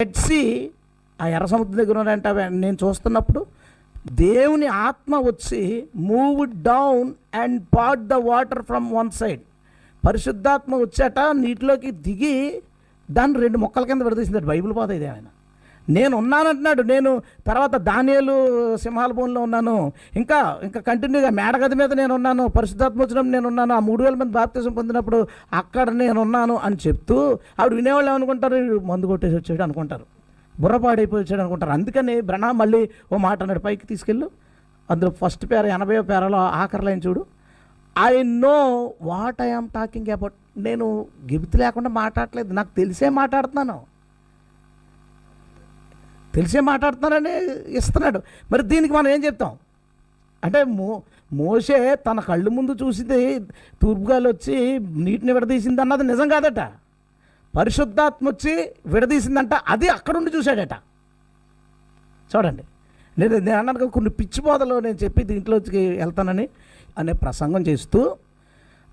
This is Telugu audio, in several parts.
రెడ్ సీ ఆ ఎర్ర సముద్రం దగ్గర ఉన్నారంటే నేను చూస్తున్నప్పుడు దేవుని ఆత్మ వచ్చి move down and pat the water from one side. పరిశుద్ధాత్మ వచ్చాట నీటిలోకి దిగి దాన్ని రెండు మొక్కల కింద విడదీసింది బైబిల్ పోత ఇది ఆయన. నేను ఉన్నానంటున్నాడు నేను తర్వాత ధాన్యాలు సింహాల భూమిలో ఉన్నాను. ఇంకా ఇంకా కంటిన్యూగా మేడగది మీద నేను ఉన్నాను పరిశుద్ధాత్మ వచ్చినప్పుడు నేను ఉన్నాను ఆ మూడు వేల మంది బాప్తిజం పొందినప్పుడు అక్కడ నేను ఉన్నాను అని చెప్తూ ఆవిడ వినేవాళ్ళు ఏమనుకుంటారు? మందు కొట్టేసి వచ్చాడు అనుకుంటారు. బుర్రపాడైపోయి వచ్చాడు అనుకుంటారు. అందుకని బ్రహ్మ మళ్ళీ ఓ మాట అన్నాడు. పైకి తీసుకెళ్ళు. అందులో ఫస్ట్ పేర ఎనభై పేరలో ఆఖరి లైన్ చూడు. I know what I'm talking about. నేను గిబితి లేకుండా మాట్లాడలేదు నాకు తెలిసే మాట్లాడుతున్నాను. తెలిసే మాట్లాడుతున్నారని ఇస్తున్నాడు. మరి దీనికి మనం ఏం చెప్తాం? అంటే మో మోసే తన కళ్ళు ముందు చూసింది తూర్పుగాలు వచ్చి నీటిని విడదీసింది అన్నది నిజం కాదట. పరిశుద్ధాత్మ వచ్చి విడదీసిందంట అది అక్కడుండి చూశాడట. చూడండి. నేను నేను అన్నాను కొన్ని పిచ్చి బోధలు నేను చెప్పి దీంట్లోకి వెళ్తానని అనే ప్రసంగం చేస్తూ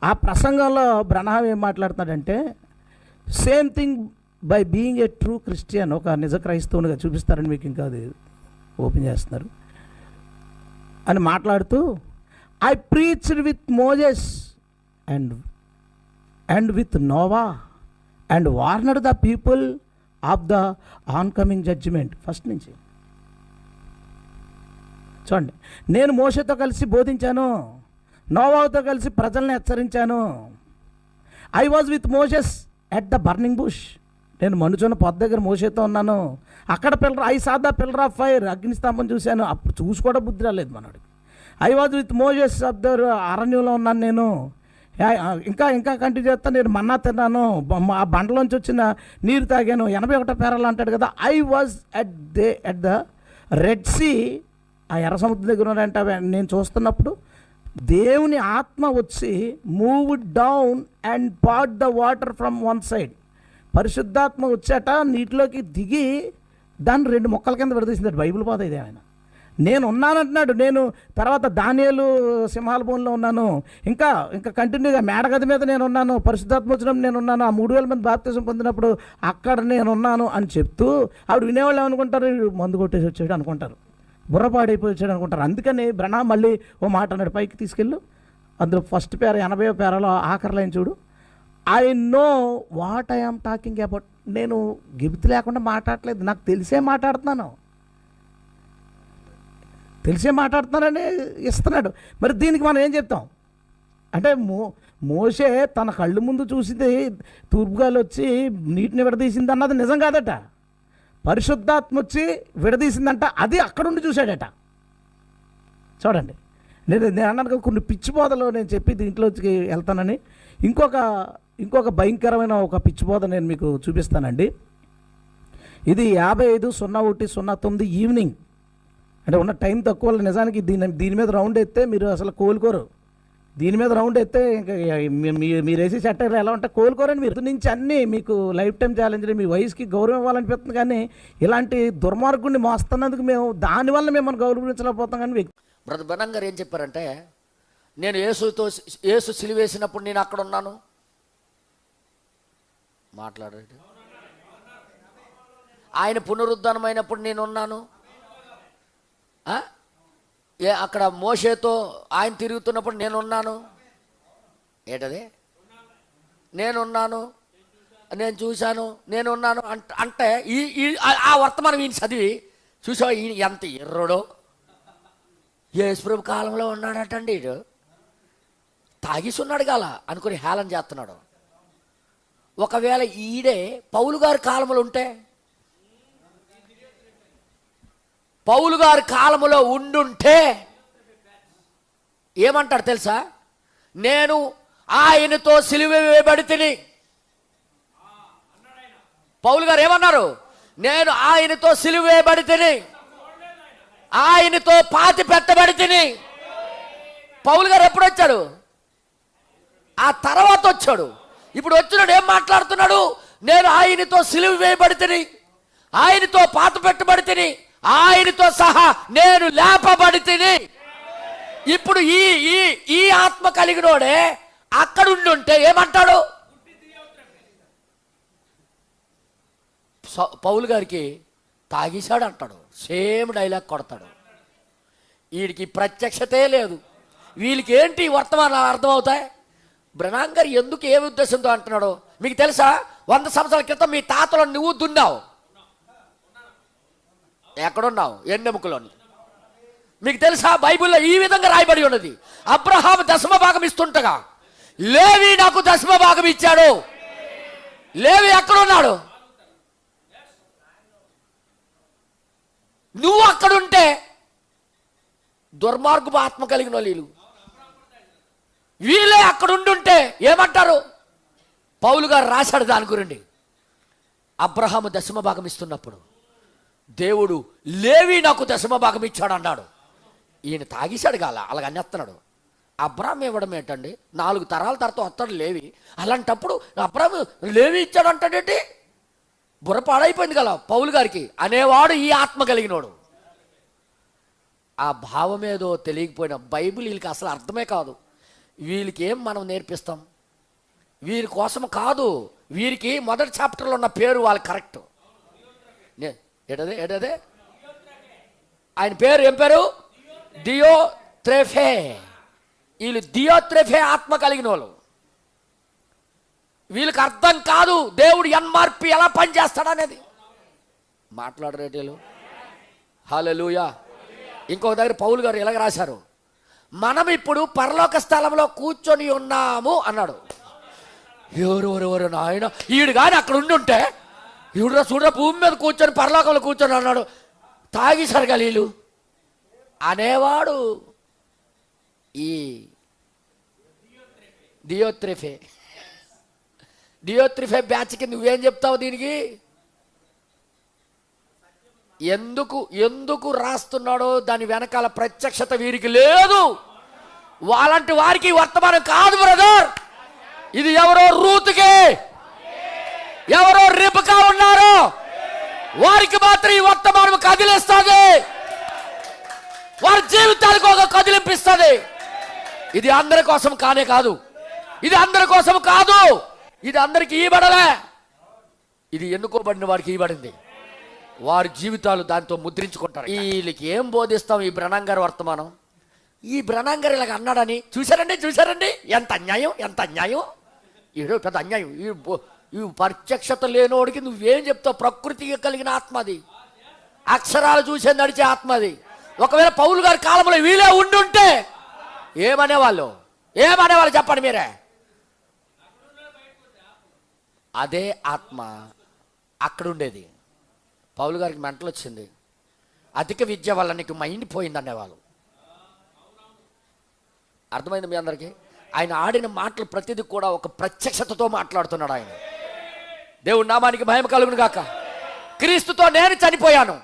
ఆ ప్రసంగంలో బ్రహ్మ ఏం మాట్లాడుతున్నాడంటే same thing by being a true Christian ఒక నిజ క్రైస్తవునిగా చూపిస్తారని మీకు ఇంకా అది ఓపెన్ చేస్తున్నారు. అని మాట్లాడుతూ I preach with Moses and and with Noah and warned the people of the oncoming judgement first నుంచి. చూడండి నేను మోసతో కలిసి బోధించాను నోవాతో కలిసి ప్రజల్ని హెచ్చరించాను. I was with Moses at the burning bush నేను మనుచున్న పొద్దు దగ్గర మోసేతో ఉన్నాను. అక్కడ pillar I saw the pillar of fire అగ్నిస్తంభం చూశాను. అప్పుడు చూసి కూడా బుద్ధి రాలేదు మనోడికి. I was with Moses of the అరణ్యంలో ఉన్నాను నేను. ఇంకా ఇంకా కంటిన్యూ చేస్తా నేను మన్నా తిన్నాను. ఆ బండలోంచి వచ్చిన నీరు తాగాను. ఎనభై ఒకటో పేరాలు అంటాడు కదా I was at the at the Red Sea. ఆ ఎర్ర సముద్రం దగ్గర ఉన్నాడంటే నేను చూస్తున్నప్పుడు దేవుని ఆత్మ వచ్చి move down and pat the water from one side. పరిశుద్ధాత్మ వచ్చాట నీటిలోకి దిగి దాన్ని రెండు మొక్కల కింద విడదీసింది. బైబిల్ పోత ఇది ఆయన. నేను ఉన్నానంటున్నాడు నేను తర్వాత ధాన్యాలు సింహాల భూమిలో ఉన్నాను. ఇంకా ఇంకా కంటిన్యూగా మేడగది మీద నేను ఉన్నాను పరిశుద్ధాత్మ వచ్చినప్పుడు నేను ఉన్నాను ఆ మూడు వేల మంది బాప్తిజం పొందినప్పుడు అక్కడ నేను ఉన్నాను అని చెప్తూ ఆవిడ వినేవాళ్ళు ఏమనుకుంటారు? మందు కొట్టేసి వచ్చాడు అనుకుంటారు. బుర్రపాడైపోయి వచ్చాడు అనుకుంటారు. అందుకని బ్రహ్మ మళ్ళీ ఓ మాట అన్నాడు. పైకి తీసుకెళ్ళు. అందులో ఫస్ట్ పేర ఎనభై పేరలో ఆఖరి లైన్ చూడు. I know what I'm talking about నేను గిబితి లేకుండా మాట్లాడలేదు నాకు తెలిసే మాట్లాడుతున్నాను. తెలిసే మాట్లాడుతున్నానని ఇస్తున్నాడు. మరి దీనికి మనం ఏం చెప్తాం? అంటే మో మోసే తన కళ్ళు ముందు చూసింది తూర్పుగాలు వచ్చి నీటిని విడదీసింది అన్నది నిజం కాదట. పరిశుద్ధాత్మ వచ్చి విడదీసిందంట. అది అక్కడుండి చూశాడట. చూడండి. నేను నేను అన్నాను కదా, కొన్ని పిచ్చి బోధలు నేను చెప్పి దీంట్లోకి వెళ్తానని. ఇంకొక ఇంకొక భయంకరమైన ఒక పిచ్చిబోధ నేను మీకు చూపిస్తానండి. ఇది యాభై ఐదు సున్నా ఒకటి సున్నా తొమ్మిది ఈవినింగ్. అంటే ఉన్న టైం తక్కువ నిజానికి దీని దీని మీద రౌండ్ ఎత్తే మీరు అసలు కోలుకోరు. దీని మీద రౌండ్ ఎత్తే ఇంకా మీ- మీరు వేసి చట్టాలు ఎలా ఉంటే కోలుకోరని మీరు. నుంచి అన్నీ మీకు లైఫ్ టైం ఛాలెంజ్ మీ వయసుకి గౌరవం ఇవ్వాలనిపిస్తుంది కానీ ఇలాంటి దుర్మార్గుడిని మోస్తున్నందుకు మేము దానివల్ల మిమ్మల్ని గౌరవించలేకపోతాం కానీ వ్యక్తి బ్రదర్ బనం గారు ఏం చెప్పారంటే నేను ఏసుతో ఏసు సిలివేసినప్పుడు నేను అక్కడ ఉన్నాను. మాట్లాడాడు. ఆయన పునరుద్ధానమైనప్పుడు నేను ఉన్నాను ఏ అక్కడ మోషేతో ఆయన తిరుగుతున్నప్పుడు నేను ఉన్నాను ఏంటది? నేనున్నాను. నేను చూశాను. నేను ఉన్నాను అంట అంటే ఈ ఈ ఆ- వర్తమానం ఈయన చదివి చూసావు? ఈయన ఎంత ఎర్రడో. యేసుప్రభు కాలంలో ఉన్నాడటండి ఈడు. తాగిసి ఉన్నాడు అనుకుని హేళన చేస్తున్నాడు. ఒకవేళ ఈడే పౌలు గారి కాలంలో ఉంటే? పౌలు గారి కాలములో ఉండుంటే ఏమంటాడు తెలుసా? నేను ఆయనతో సిలువ వేయబడి తిని. పౌలు గారు ఏమన్నారు? నేను ఆయనతో సిలువ వేయబడి తిని. ఆయనతో పాతి పెట్టబడి తిని. పౌలు గారు ఎప్పుడు వచ్చాడు? ఆ తర్వాత వచ్చాడు. ఇప్పుడు వచ్చినాడు ఏం మాట్లాడుతున్నాడు? నేను ఆయనతో సిలువ వేయబడితిని ఆయనతో పాత పెట్టబడితిని ఆయనతో సహా నేను లేపబడి తిని. ఇప్పుడు ఈ ఈ ఈ ఆత్మ కలిగినోడే అక్కడుండి ఉంటే ఏమంటాడు పౌలు గారికి తాగేశాడు అంటాడు సేమ్ డైలాగ్ కొడతాడు. వీడికి ప్రత్యక్షతే లేదు. వీళ్ళకి ఏంటి వర్తమానాలు అర్థమవుతాయి? బ్రనాంగ్ ఎందుకు ఏ ఉద్దేశంతో అంటున్నాడు? మీకు తెలుసా? వంద సంవత్సరాల క్రితం మీ తాతలో నువ్వు దున్నావు. ఎక్కడున్నావు? ఎన్నెముకలోని మీకు తెలుసా? బైబిల్లో ఈ విధంగా రాయబడి ఉన్నది. అబ్రహాం దశమ భాగం ఇస్తుంటగా. లేవి నాకు దశమ భాగం ఇచ్చాడు. లేవి ఎక్కడున్నాడు? నువ్వు అక్కడుంటే దుర్మార్గపు ఆత్మ కలిగిన వాళ్ళు. వీళ్ళే అక్కడ ఉండుంటే ఏమంటారు? పౌలు గారు రాశాడు దాని గురించి. అబ్రహాము దశమ భాగం ఇస్తున్నప్పుడు దేవుడు లేవి నాకు దశమ భాగం ఇచ్చాడు అన్నాడు. ఈయన తాగేశాడు కాల అలాగ అన్నేస్తున్నాడు అబ్రాహం ఇవ్వడం ఏంటండి? నాలుగు తరాల తర్వాత వస్తాడు లేవి. అలాంటప్పుడు అబ్రాహం లేవి ఇచ్చాడు అంటాడేంటి బుర్ర పాడైపోయింది కదా పౌలు గారికి. అనేవాడు ఈ ఆత్మ కలిగినోడు. ఆ భావం ఏదో బైబిల్ వీళ్ళకి అసలు అర్థమే కాదు. వీళ్ళకి ఏం మనం నేర్పిస్తాం? వీరి కోసం కాదు వీరికి మొదటి చాప్టర్లో ఉన్న పేరు వాళ్ళు కరెక్ట్. నే- ఏటదే ఏటదే? ఆయన పేరు ఏం పేరు? దియో త్రెఫే వీళ్ళు దియో త్రెఫే ఆత్మ కలిగిన వాళ్ళు. వీళ్ళకి అర్థం కాదు దేవుడు ఎన్మార్పి ఎలా పనిచేస్తాడనేది మాట్లాడరేటీలు హాలూయా ఇంకొక దగ్గర పౌలు గారు ఇలాగ రాశారు. మనం ఇప్పుడు పరలోక స్థలంలో కూర్చొని ఉన్నాము అన్నాడు. ఎవరు ఎవరు నాయన ఈడు కానీ అక్కడ ఉండి ఉంటే ఈవిడ భూమి మీద కూర్చొని పరలోకంలో కూర్చొని అన్నాడు. తాగేశారు గలీలు అనేవాడు ఈ డియోత్రిఫే డియోత్రిఫే బ్యాచ్కి నువ్వేం చెప్తావు దీనికి? ఎందుకు ఎందుకు రాస్తున్నాడో దాని వెనకాల ప్రత్యక్షత వీరికి లేదు. వాళ్ళంటి వారికి వర్తమానం కాదు బ్రదర్. ఇది ఎవరో రూతుకే. ఎవరో రిపకా ఉన్నారో. వారికి మాత్రం ఈ వర్తమానం కదిలిస్తుంది. వారి జీవితాలకు ఒక కదిలింపిస్తుంది. ఇది అందరి కోసం కానే కాదు. ఇది అందరి కోసం కాదు. ఇది అందరికి ఇవ్వబడలే ఇది ఎన్నుకోబడిన వారికి ఇవ్వబడింది వారి జీవితాలు దాంతో ముద్రించుకుంటారు వీళ్ళకి ఏం బోధిస్తాం ఈ బ్రణంగారు వర్తమానం? ఈ బ్రణంగారు ఇలాగ అన్నాడని చూశారండి చూశారండి? ఎంత అన్యాయం ఎంత అన్యాయం? ఏదో పెద్ద అన్యాయం. ఈ బో- ఈ ప్రత్యక్షత లేనోడికి నువ్వేం చెప్తావు? ప్రకృతికి కలిగిన ఆత్మ అది. అక్షరాలు చూసే నడిచే ఆత్మ అది. ఒకవేళ పౌలు గారి కాలంలో వీలే ఉండుంటే ఏమనేవాళ్ళు? ఏమనేవాళ్ళు చెప్పండి మీరే? అదే ఆత్మ అక్కడ ఉండేది. పౌలు గారికి మెంటలు వచ్చింది అధిక విద్య వల్ల నీకు మైండ్ పోయింది అనేవాళ్ళు అర్థమైంది మీ అందరికీ? ఆయన ఆడిన మాటలు ప్రతిదీ కూడా ఒక ప్రత్యక్షతతో మాట్లాడుతున్నాడు ఆయన. దేవుడి నామానికి భయం కలుగును గాక. క్రీస్తుతో నేను చనిపోయాను.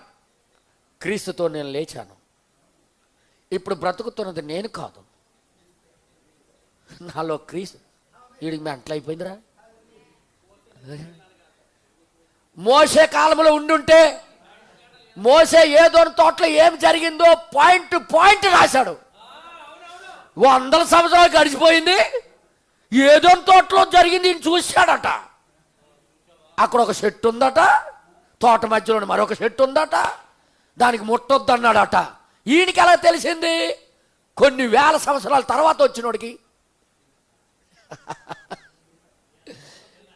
క్రీస్తుతో నేను లేచాను. ఇప్పుడు బ్రతుకుతున్నది నేను కాదు. నాలో క్రీస్తు వీడికి మెంటలు అయిపోయిందిరా మోసే కాలంలో ఉండుంటే మోసే ఏదో తోటలో ఏం జరిగిందో పాయింట్ టు పాయింట్ రాశాడు. వందల సంవత్సరాలు గడిచిపోయింది. ఏదో తోటలో జరిగింది చూశాడట. అక్కడ ఒక చెట్టు ఉందట. తోట మధ్యలో మరొక చెట్టు ఉందట. దానికి ముట్టొద్దన్నాడట. ఈయనకి ఎలా తెలిసింది? కొన్ని వేల సంవత్సరాల తర్వాత వచ్చినోడికి.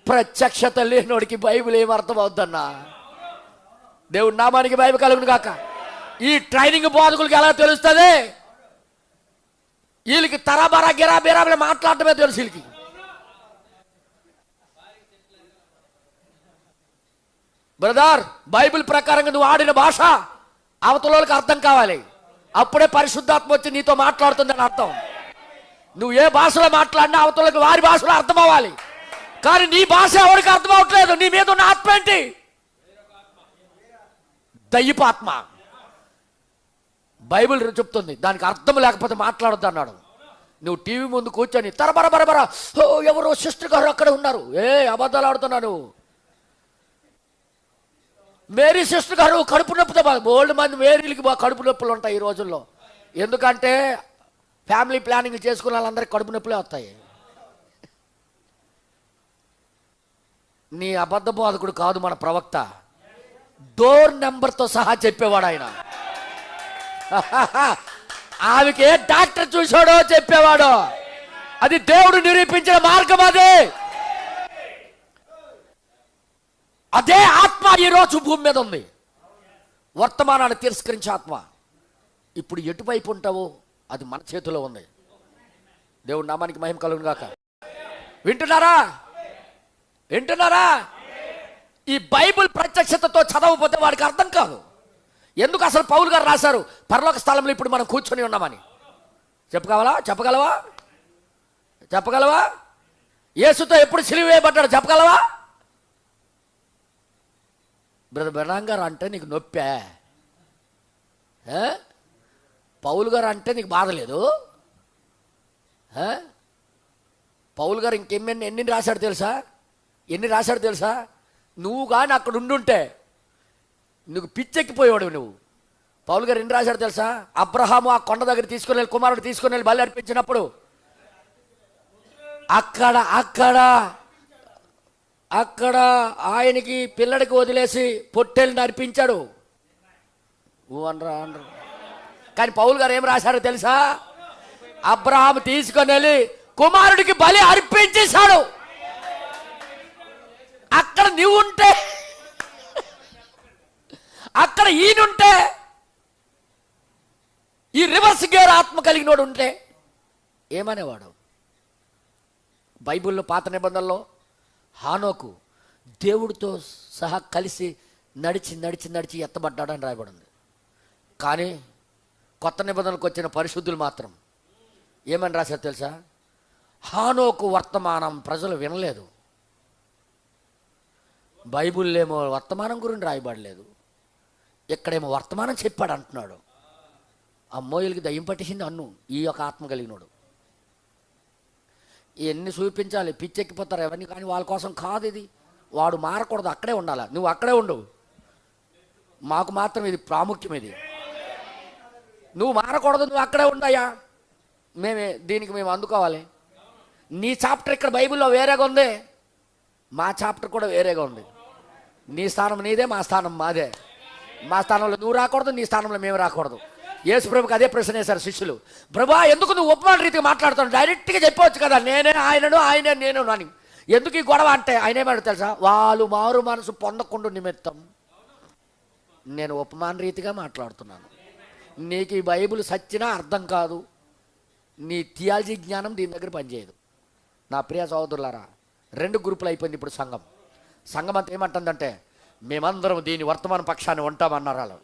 ప్రత్యక్షత లేనోడికి బైబిల్ ఏం అర్థం అవుద్దన్నా దేవుడు నామానికి బైబిల్ కలుగును కాక ఈ ట్రైనింగ్ బోధకులకి ఎలా తెలుస్తుంది? వీళ్ళకి తరబరా గిరా బిరా మాట్లాడటమే తెలుసు వీళ్ళకి. బ్రదర్ బైబిల్ ప్రకారంగా నువ్వు ఆడిన భాష అవతలకి అర్థం కావాలి. అప్పుడే పరిశుద్ధాత్మ వచ్చి నీతో మాట్లాడుతుందని అర్థం. నువ్వు ఏ భాషలో మాట్లాడినా అవతలకి వారి భాషలో అర్థం అవ్వాలి కానీ నీ భాష ఎవరికి అర్థం అవట్లేదు? నీ మీద ఉన్న ఆత్మ ఏంటి? దయ్యపాత్మ బైబిల్ చెప్తుంది దానికి అర్థం లేకపోతే మాట్లాడద్దు అన్నాడు. నువ్వు టీవీ ముందు కూర్చొని తరబర బరబర ఓ ఎవరో సిస్టర్ గారు అక్కడ ఉన్నారు. ఏ అబద్ధాలు ఆడుతున్నాను. మేరీ సిస్టర్ గారు కడుపు నొప్పితో ఓల్డ్ మంది మేరీలకి కడుపు నొప్పులు ఉంటాయి ఈ రోజుల్లో. ఎందుకంటే ఫ్యామిలీ ప్లానింగ్ చేసుకున్న వాళ్ళందరికీ కడుపు నొప్పులే వస్తాయి. నీ అబద్ధ బోధకుడు కాదు మన ప్రవక్త. డోర్ నెంబర్తో సహా చెప్పేవాడు ఆయన. ఆమెకి ఏ డాక్టర్ చూశాడో చెప్పేవాడు. అది దేవుడు నిరూపించిన మార్గం అదే. అదే ఆత్మ ఈరోజు భూమి మీద ఉంది. వర్తమానాన్ని తిరస్కరించే ఆత్మ. ఇప్పుడు ఎటువైపు ఉంటావో అది మన చేతిలో ఉంది. దేవుడు నామానికి మహిమ కలుగును గాక. వింటున్నారా? వింటున్నారా? ఈ బైబిల్ ప్రత్యక్షతతో చదవకపోతే వాడికి అర్థం కాదు. ఎందుకు అసలు పౌలు గారు రాశారు? పరలోక స్థలంలో ఇప్పుడు మనం కూర్చొని ఉన్నామని. చెప్పగలవా? చెప్పగలవా? చెప్పగలవా? యేసుతో ఎప్పుడు సిలువ వేయబడ్డాడు? చెప్పగలవా? బ్రదర్ బ్రహ్మ గారు అంటే నీకు నొప్పే. పౌలు గారు అంటే నీకు బాధ లేదు. పౌలు గారు ఇంకెన్ని ఎన్ని రాశాడు తెలుసా? ఎన్ని రాశాడు తెలుసా? నువ్వు కానీ అక్కడ ఉండుంటే నువ్వు పిచ్చెక్కిపోయేవాడు నువ్వు. పౌలు గారు ఎన్ని రాశాడు తెలుసా? అబ్రహాము ఆ కొండ దగ్గర తీసుకుని వెళ్ళి కుమారుడు తీసుకుని వెళ్ళి బలి అర్పించినప్పుడు అక్కడ అక్కడ అక్కడ ఆయనకి పిల్లడికి వదిలేసి పొట్టెల్ని అర్పించాడు. ఊ అనరా అనరు. కానీ పౌలు గారు ఏం రాశారో తెలుసా? అబ్రహాం తీసుకొని వెళ్ళి కుమారుడికి బలి అర్పించేశాడు. అక్కడ ఉంటే అక్కడ ఈయనుంటే. ఈ రివర్స్ గేర్ ఆత్మ కలిగినోడు ఉంటే ఏమనేవాడు? బైబిల్లో పాత నిబంధనలో హానోకు దేవుడితో సహా కలిసి నడిచి నడిచి నడిచి ఎత్తబడ్డాడని రాయబడింది. కానీ కొత్త నిబంధనలకు వచ్చిన పరిశుద్ధులు మాత్రం ఏమని రాశారు తెలుసా? హానోకు వర్తమానం ప్రజలు వినలేదు. బైబుల్లేమో వర్తమానం గురించి రాయబడలేదు. ఇక్కడేమో వర్తమానం చెప్పాడు అంటున్నాడు. అమ్మోయిలకి దయ్యం పట్టేసింది అన్ను ఈ యొక్క ఆత్మ కలిగినోడు. ఇవన్నీ చూపించాలి పిచ్చెక్కిపోతారు ఎవరిని కానీ వాళ్ళ కోసం కాదు ఇది. వాడు మారకూడదు అక్కడే ఉండాలి? నువ్వు అక్కడే ఉండవు మాకు మాత్రం ఇది ప్రాముఖ్యం ఇది. నువ్వు మారకూడదు నువ్వు అక్కడే ఉండయా? మేమే దీనికి మేము అందుకోవాలి. నీ చాప్టర్ ఇక్కడ బైబిల్లో వేరేగా ఉంది. మా చాప్టర్ కూడా వేరేగా ఉంది. నీ స్థానం నీదే మా స్థానం మాదే. మా స్థానంలో నువ్వు రాకూడదు నీ స్థానంలో మేము రాకూడదు. యేసు ప్రభుకి అదే ప్రశ్న వేశారు శిష్యులు. ప్రభా ఎందుకు నువ్వు ఉపమాన రీతిగా మాట్లాడుతావు డైరెక్ట్గా చెప్పవచ్చు కదా నేనే ఆయనను ఆయనే నేను అని. ఎందుకు ఈ గొడవ అంటే ఆయన ఏమాడు తెలుసా? వాళ్ళు మారు మనసు పొందకుండా నిమిత్తం నేను ఉపమాన రీతిగా మాట్లాడుతున్నాను. నీకు ఈ బైబిల్ సచ్చినా అర్థం కాదు. నీ థియాలజీ జ్ఞానం దీని దగ్గర పనిచేయదు. నా ప్రియ సహోదరులారా రెండు గ్రూపులు అయిపోయింది ఇప్పుడు సంఘం. సంఘం అంతా ఏమంటుందంటే మేమందరం దీని వర్తమాన పక్షాన్ని ఉంటామన్నారు వాళ్ళు.